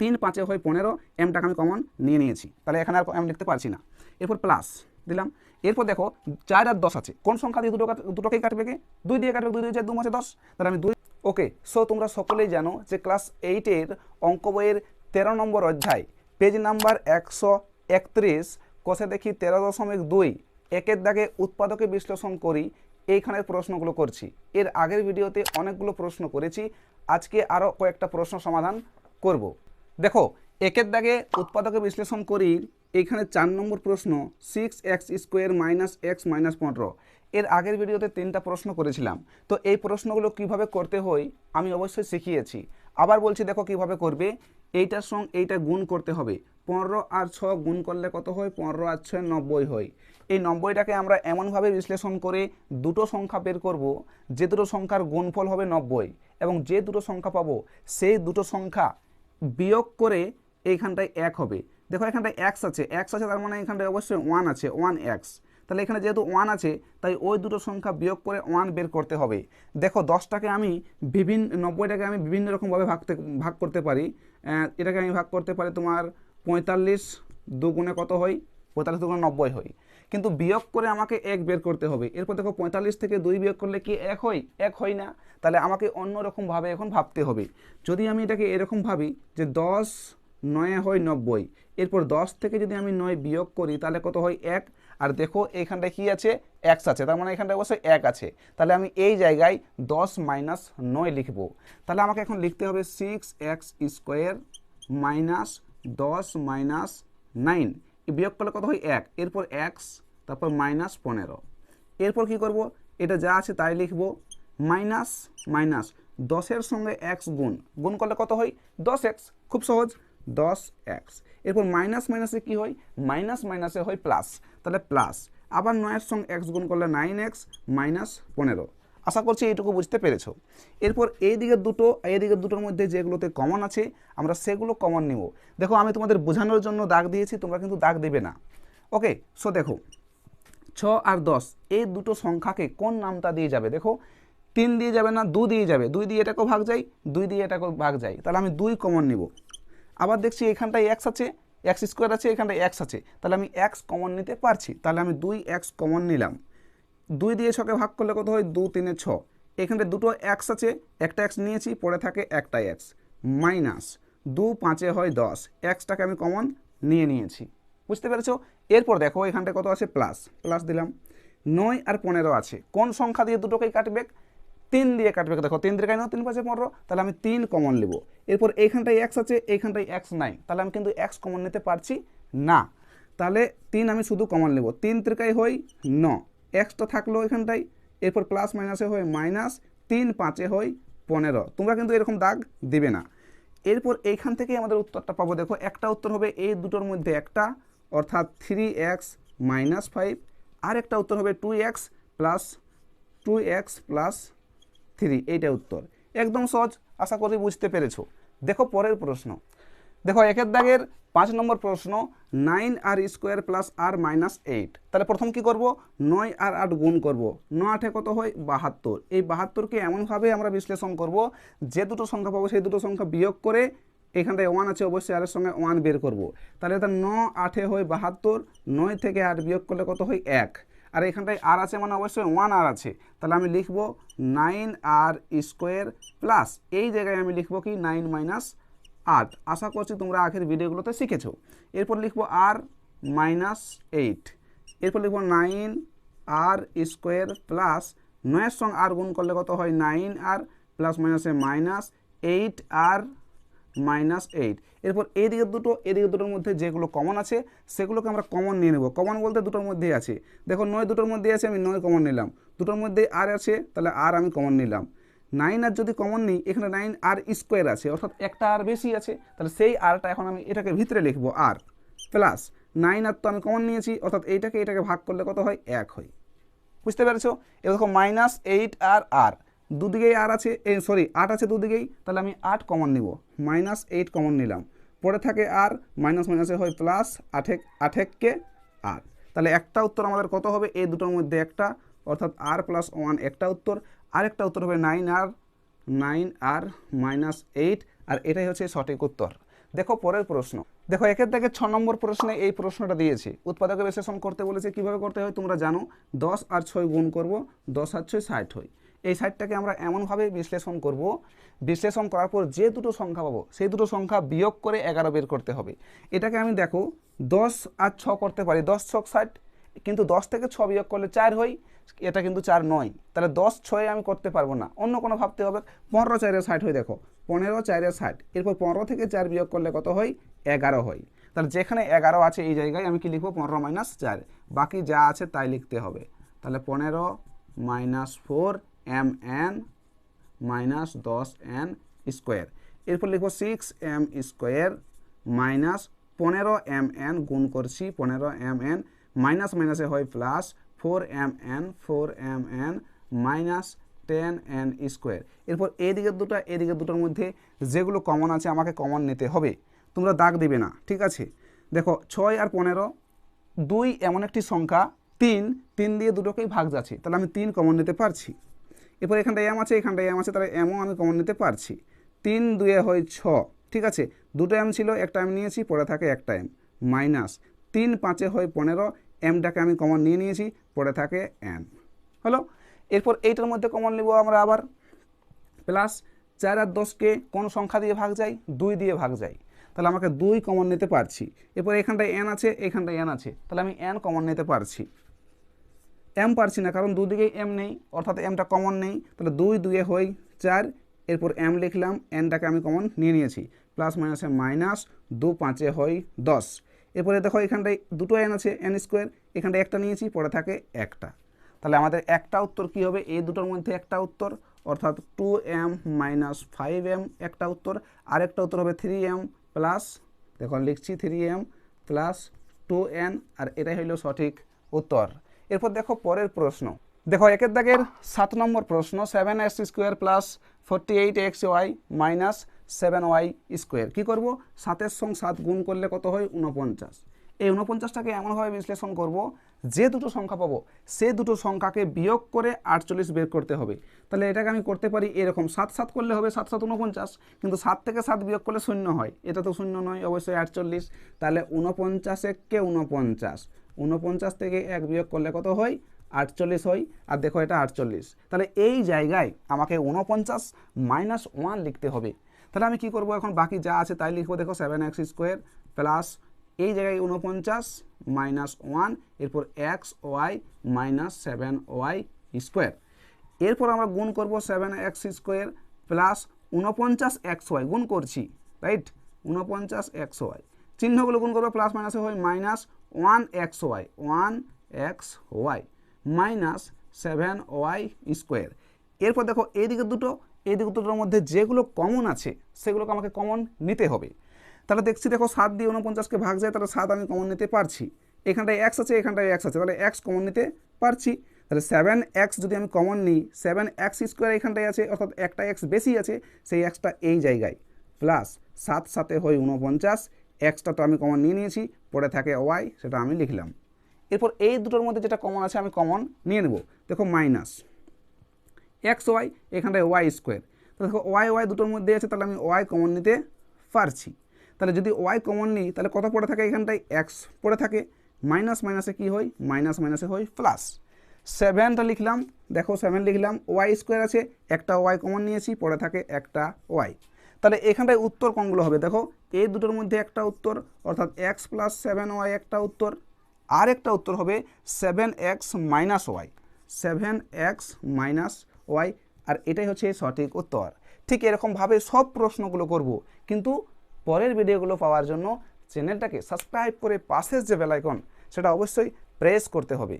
তিন, পাঁচে হয়ে পনেরো এমটাকে আমি কমন নিয়ে নিয়েছি। তাহলে এখানে আর এম লিখতে পারছি না। এরপর প্লাস দিলাম। এরপর দেখো, চার আর দশ আছে। কোন সংখ্যা দিয়ে দুটো দুটোকেই কাটবে কে? দুই দিয়ে কাটবে, দুই দিয়ে চার, দু মাসে দশ? তাহলে আমি দুই ওকে সো তোমরা সকলেই জানো যে ক্লাস এইটের অঙ্ক বইয়ের তেরো নম্বর অধ্যায় পেজ নাম্বার একশো একত্রিশ, কষে দেখি তেরো দশমিক দুই, একের দাগে উৎপাদকে বিশ্লেষণ করি, এইখানের প্রশ্নগুলো করছি। এর আগের ভিডিওতে অনেকগুলো প্রশ্ন করেছি। আজকে আরও কয়েকটা প্রশ্ন সমাধান করব। দেখো, একের দাগে উৎপাদকে বিশ্লেষণ করি, এইখানে চার নম্বর প্রশ্ন six x square minus x minus পনেরো। এর আগের ভিডিওতে তিনটা প্রশ্ন করেছিলাম। তো এই প্রশ্নগুলো কীভাবে করতে হয়, আমি অবশ্যই শিখিয়েছি। আবার বলছি, দেখো কীভাবে করবে, এইটার সঙ্গে এইটা গুণ করতে হবে। পনেরো আর ছ গুণ করলে কত হয়? পনেরো আর ছয় নব্বই হয়। এই নব্বইটাকে আমরা এমনভাবে বিশ্লেষণ করে দুটো সংখ্যা বের করব, যে দুটো সংখ্যার গুণফল হবে নব্বই। এবং যে দুটো সংখ্যা পাবো, সেই দুটো সংখ্যা বিয়োগ করে এইখানটায় এক হবে। দেখো এখানটায় এক্স আছে। এক্স আছে, তার মানে এখানটায় অবশ্যই ওয়ান আছে ওয়ান এক্স তাহলে এখানে যেহেতু ওয়ান আছে, তাই ওই দুটো সংখ্যা বিয়োগ করে ওয়ান বের করতে হবে। দেখো, দশটাকে আমি বিভিন্ন, নব্বইটাকে আমি বিভিন্ন রকমভাবে ভাগতে ভাগ করতে পারি। এটাকে আমি ভাগ করতে পারি তোমার পঁয়তাল্লিশ দুগুণে কত হয়? পঁয়তাল্লিশ দুগুণে নব্বই হয়। কিন্তু বিয়োগ করে আমাকে এক বের করতে হবে। এরপর দেখো পঁয়তাল্লিশ থেকে দুই বিয়োগ করলে কি এক হয়? এক হয় না। তাহলে আমাকে অন্য রকমভাবে এখন ভাবতে হবে। যদি আমি এটাকে এরকম ভাবি যে দশ নয় হয় নব্বই, এরপর দশ থেকে যদি আমি নয় বিয়োগ করি, তাহলে কত হয়? এক। আর দেখো এইখানটায় কি আছে? এক্স আছে। তার মানে এখানটায় অবশ্যই এক আছে। তাহলে আমি এই জায়গায় দশ মাইনাস নয় লিখব। তাহলে আমাকে এখন লিখতে হবে সিক্স এক্স স্কোয়ার মাইনাস দশ মাইনাস নাইন বিয়োগ করলে কত হয়? এক। এরপর এক্স তারপর মাইনাস পনেরো। এরপর কি করব? এটা যা আছে তাই লিখব। মাইনাস মাইনাস দশের সঙ্গে এক্স গুণ। গুণ করলে কত হয়? দশ এক্স খুব সহজ। দশ এক্স এরপর মাইনাস মাইনাসে কি হয়? মাইনাস মাইনাসে হয় প্লাস তাহলে প্লাস আবার নয়ের সঙ্গে এক্স গুণ করলে নাইন এক্স মাইনাস পনেরো। আশা করছি এইটুকু বুঝতে পেরেছ। এরপর এই দিকের দুটো এই দুটোর মধ্যে যেগুলোতে কমন আছে, আমরা সেগুলো কমন নিব। দেখো, আমি তোমাদের বোঝানোর জন্য দাগ দিয়েছি, তোমরা কিন্তু দাগ দেবে না। ওকে সো দেখো, ছ আর দশ, এই দুটো সংখ্যাকে কোন নামটা দিয়ে যাবে? দেখো, তিন দিয়ে যাবে না, দু দিয়ে যাবে। দুই দিয়ে এটাকেও ভাগ যায় দুই দিয়ে এটাকেও ভাগ যায় তাহলে আমি দুই কমন নিব। আবার দেখছি এখানটায় এক্স আছে এক্স স্কোয়ার আছে, এখানটায় এক্স আছে। তাহলে আমি এক্স কমন নিতে পারছি। তাহলে আমি দুই এক্স কমন নিলাম। দুই দিয়ে ছকে ভাগ করলে কত হয়? দু তিনে ছ। এখানে দুটো এক্স আছে, একটা এক্স নিয়েছি, পড়ে থাকে একটা এক্স মাইনাস দু পাঁচে হয় দশ। এক্সটাকে আমি কমন নিয়ে নিয়েছি। বুঝতে পেরেছ? এরপর দেখো এখানটায় কত আছে? প্লাস প্লাস দিলাম। নয় আর পনেরো আছে। কোন সংখ্যা দিয়ে দুটোকেই কাটবে? তিন দিয়ে কাটবে। দেখো, তিন দিয়ে কাটবে, তিন পাঁচে পনেরো। তাহলে আমি তিন কমন নেব। এরপর এইখানটায় এক্স আছে এইখানটায় এক্স নাই। তাহলে আমি কিন্তু এক্স কমন নিতে পারছি না। তাহলে তিন আমি শুধু কমন নেব। তিন ত্রিকায় হই ন। এক্সটা থাকল এখানটায়, এরপর প্লাস মাইনাসে হয় মাইনাস তিন পাঁচে হয় পনেরো। তোমরা কিন্তু এরকম দাগ দিবে না। এরপর এইখান থেকে আমাদের উত্তরটা পাবো, দেখো একটা উত্তর হবে এই দুটোর মধ্যে একটা, অর্থাৎ থ্রি এক্স মাইনাস ফাইভ, আর একটা উত্তর হবে two x plus two x plus three. এইটা উত্তর। একদম সহজ, আশা করি বুঝতে পেরেছ। দেখো পরের প্রশ্ন। দেখো, একের দাগের পাঁচ নম্বর প্রশ্ন, nine r square plus r minus eight. তাহলে প্রথম কি করব? নয় আর আট গুণ করব। ন আটে কত হয়? বাহাত্তর। এই বাহাত্তরকে এমনভাবে আমরা বিশ্লেষণ করব, যে দুটো সংখ্যা পাবো, সেই দুটো সংখ্যা বিয়োগ করে এখানটায় ওয়ান আছে, অবশ্যই আরের সঙ্গে ওয়ান বের করব। তাহলে এটা ন আটে হয় বাহাত্তর, নয় থেকে আট বিয়োগ করলে কত হয়? এক। আর এখানটায় আর আছে মানে অবশ্যই ওয়ান আর আছে। তাহলে আমি লিখব নাইন আর স্কোয়ার প্লাস এই জায়গায় আমি লিখব কি? নাইন মাইনাস আট আশা করছি তোমরা আগের ভিডিওগুলোতে শিখেছো। এরপর লিখব আর মাইনাস এইট এরপর লিখব নাইন আর স্কোয়ার প্লাস নয়ের সঙ্গে আর গুণ করলে কত হয়? নাইন আর প্লাস মাইনাসে minus eight r minus eight এরপর এদিকে দুটো, এদিকে দুটোর মধ্যে যেগুলো কমন আছে, সেগুলোকে আমরা কমন নিয়ে নেব। কমন বলতে দুটোর মধ্যেই আছে। দেখো নয় দুটোর মধ্যে আছে, আমি নয় কমন নিলাম। দুটোর মধ্যে আর আছে, তাহলে আর আমি কমন নিলাম। নাইন আর যদি কমন নিই, এখানে নাইন আর স্কোয়ার আছে, অর্থাৎ একটা আর বেশি আছে, তাহলে সেই আরটা এখন আমি এটাকে ভিতরে লিখব আর প্লাস নাইন আর তো আমি কমন নিয়েছি, অর্থাৎ এইটাকে এটাকে ভাগ করলে কত হয়? এক হয়। বুঝতে পেরেছ? এরকম মাইনাস এইট আর আর দুদিকেই আর আছে, এই সরি আট আছে দুদিকেই, তাহলে আমি আট কমন নিব। মাইনাস এইট কমন নিলাম। পরে থাকে আর মাইনাস মাইনাসে হয় প্লাস আঠেক আঠেককে আর তাহলে একটা উত্তর আমাদের কত হবে? এই দুটোর মধ্যে একটা, অর্থাৎ আর প্লাস ওয়ান একটা উত্তর। আরেকটা উত্তর হবে nine r nine r minus eight আর এটাই হচ্ছে সঠিক উত্তর। দেখো পরের প্রশ্ন। দেখো একের থেকে ছ নম্বর প্রশ্নে এই প্রশ্নটা দিয়েছে। উৎপাদকের বিশ্লেষণ করতে বলেছে, কীভাবে করতে হয় তোমরা জানো? দশ আর ছয় গুণ করব, দশ আর ছয় ষাট হয়। এই ষাটটাকে আমরা এমনভাবে বিশ্লেষণ করব, বিশ্লেষণ করার পর যে দুটো সংখ্যা পাবো, সেই দুটো সংখ্যা বিয়োগ করে এগারো বের করতে হবে। এটাকে আমি দেখো, দশ আর ছ করতে পারি, দশ ছক ষাট, কিন্তু দশ থেকে ছ বিয়োগ করলে চার হয় এটা কিন্তু চার নয়। তাহলে দশ ছয়ে আমি করতে পারব না। অন্য কোনো ভাবতে হবে, পনেরো চারে ষাট হয় দেখো। পনেরো চারে ষাট। এরপর পনেরো থেকে চার বিয়োগ করলে কত হয়? এগারো হয়। তাহলে যেখানে এগারো আছে এই জায়গায় আমি কি লিখব? পনেরো মাইনাস চার। বাকি যা আছে তাই লিখতে হবে। তাহলে পনেরো minus four M N minus দশ এন স্কোয়ার। এরপর লিখব সিক্স এম স্কোয়ার মাইনাস পনেরো এম এন গুণ করছি। পনেরো এম এন মাইনাস মাইনাসে হয় plus four M N four M N minus ten N square এরপর এদিকের দুটো এদিকের দুটোর মধ্যে যেগুলো কমন আছে আমাকে কমন নিতে হবে। তোমরা দাগ দিবে না, ঠিক আছে? দেখো, ছয় আর পনেরো, দুই এমন একটি সংখ্যা, তিন তিন দিয়ে দুটোকেই ভাগ যাচ্ছে, তাহলে আমি তিন কমন নিতে পারছি। এরপর এখানটা এম আছে এখানটা এম আছে, তাহলে এমও আমি কমন নিতে পারছি। তিন দুয়ে হয় ছ, ঠিক আছে? দুটো এম ছিল, একটা এম নিয়েছি, পরে থাকে একটা এম মাইনাস তিন পাঁচে হয় পনেরো এমটাকে আমি কমন নিয়ে নিয়েছি পরে থাকে এন হলো? এরপর এইটার মধ্যে কমন নেব আমরা আবার। প্লাস চার আর দশকে কোন সংখ্যা দিয়ে ভাগ যায়? দুই দিয়ে ভাগ যায়। তাহলে আমাকে দুই কমন নিতে পারছি। এরপর এখানটায় এন আছে, এখানটায় এন আছে। তাহলে আমি এন কমন নিতে পারছি। এম পারছি না, কারণ দুদিকেই এম নেই, অর্থাৎ এমটা কমন নেই। তাহলে দুই দুয়ে হই চার, এরপর এম লিখলাম এনটাকে আমি কমন নিয়ে নিয়েছি। প্লাস মাইনাসে মাইনাস দু পাঁচে হই দশ। এরপরে দেখো এখানটায় দুটো এন আছে এন স্কোয়ার এখানটায় একটা নিয়েছি, পরে থাকে একটা। তাহলে আমাদের একটা উত্তর কি হবে? এই দুটোর মধ্যে একটা উত্তর, অর্থাৎ two m minus five m একটা উত্তর, আরেকটা উত্তর হবে থ্রি এম প্লাস দেখো লিখছি three m plus two n আর এটাই হইল সঠিক উত্তর। এরপর দেখো পরের প্রশ্ন। দেখো একের দাগের সাত নম্বর প্রশ্ন seven x square plus forty eight x y minus seven y square কী করব? সাতের সঙ্গে সাত গুণ করলে কত হয়? উনপঞ্চাশ এই উনপঞ্চাশটাকে এমনভাবে বিশ্লেষণ করব, যে দুটো সংখ্যা পাবো, সে দুটো সংখ্যাকে বিয়োগ করে আটচল্লিশ বের করতে হবে। তাহলে এটাকে আমি করতে পারি এরকম। সাত সাত করলে হবে সাত সাত উনপঞ্চাশ কিন্তু সাত থেকে সাত বিয়োগ করলে শূন্য হয়। এটা তো শূন্য নয়, অবশ্যই আটচল্লিশ। তাহলে উনপঞ্চাশ কে উনপঞ্চাশ উনপঞ্চাশ থেকে এক বিয়োগ করলে কত হয়? আটচল্লিশ হয়। আর দেখো এটা আটচল্লিশ। তাহলে এই জায়গায় আমাকে উনপঞ্চাশ মাইনাস ওয়ান লিখতে হবে। তাহলে আমি কি করব এখন? বাকি যা আছে তাই লিখব, দেখো সেভেন এক্স স্কোয়ার প্লাস এই জায়গায় উনপঞ্চাশ মাইনাস ওয়ান এরপর x y minus seven y square এরপর আমরা গুণ করব সেভেন এক্স স্কোয়ার প্লাস উনপঞ্চাশ এক্স ওয়াই গুণ করছি রাইট উনপঞ্চাশ এক্স ওয়াই চিহ্নগুলো গুণ করব প্লাস মাইনাসে হয় minus one x y one x y minus seven y square এরপর দেখো এইদিকে দুটো এই দিকে দুটোর মধ্যে যেগুলো কমন আছে, সেগুলোকে আমাকে কমন নিতে হবে। তাহলে দেখছি দেখো সাত দিয়ে উনপঞ্চাশকে ভাগ যায়, তাহলে সাত আমি কমন নিতে পারছি। এখানটায় এক্স আছে, এখানটায় এক্স আছে, তাহলে এক্স কমন নিতে পারছি। তাহলে সেভেন এক্স যদি আমি কমন নিই সেভেন এক্স স্কোয়ার এখানটায় আছে, অর্থাৎ একটা এক্স বেশি আছে, সেই এক্সটা এই জায়গায়। প্লাস সাত সাথে হয় উনপঞ্চাশ এক্সটা তো আমি কমন নিয়ে নিয়েছি, পরে থাকে ওয়াই সেটা আমি লিখলাম। এরপর এই দুটোর মধ্যে যেটা কমন আছে, আমি কমন নিয়ে নেব। দেখো মাইনাস এক্স ওয়াই এখানটায় ওয়াই স্কোয়ার তো দেখো ওয়াই ওয়াই দুটোর মধ্যে আছে, তাহলে আমি ওয়াই কমন নিতে পারছি। তাহলে যদি ওয়াই কমন নিই, তাহলে কত পড়ে থাকে এখানটায়? এক্স পড়ে থাকে মাইনাস মাইনাসে কী হয়? মাইনাস মাইনাসে হয় প্লাস সেভেনটা লিখলাম, দেখো সেভেন লিখলাম ওয়াই স্কোয়ার আছে, একটা ওয়াই কমন নিয়েছি পরে থাকে একটা ওয়াই তাহলে এখানটায় উত্তর কোনগুলো হবে? দেখো, এই দুটোর মধ্যে একটা উত্তর, অর্থাৎ এক্স প্লাস সেভেন ওয়াই একটা উত্তর আর একটা উত্তর হবে seven x minus y seven x minus y আর এটাই হচ্ছে সঠিক উত্তর। ঠিক এরকমভাবে সব প্রশ্নগুলো করব, কিন্তু পরের ভিডিওগুলো পাওয়ার জন্য চ্যানেলটাকে সাবস্ক্রাইব করে পাশের যে বেলাইকন সেটা অবশ্যই প্রেস করতে হবে।